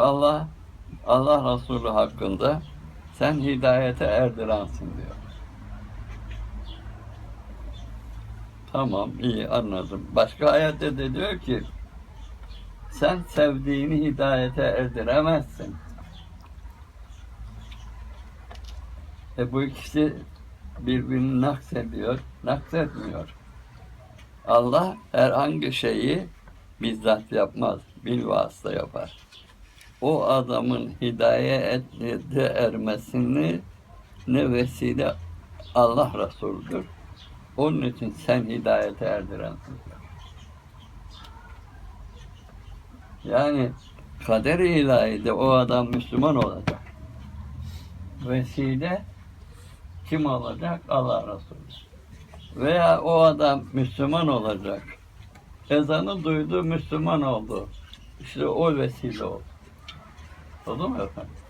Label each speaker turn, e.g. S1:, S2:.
S1: Allah Allah Resulü hakkında sen hidayete erdirensin diyor. Tamam iyi anladım. Başka ayette de diyor ki sen sevdiğini hidayete erdiremezsin. E bu ikisi birbirini naksediyor, naksetmiyor. Allah herhangi şeyi bizzat yapmaz, bil vasıta yapar. O adamın hidayete ermesini ne vesile Allah Resulüdür. Onun için sen hidayete erdirensin. Yani kader-i ilahide o adam Müslüman olacak. Vesile kim olacak? Allah Resulü. Veya o adam Müslüman olacak. Ezanı duydu, Müslüman oldu. İşte o vesile oldu. Oldu mu efendim?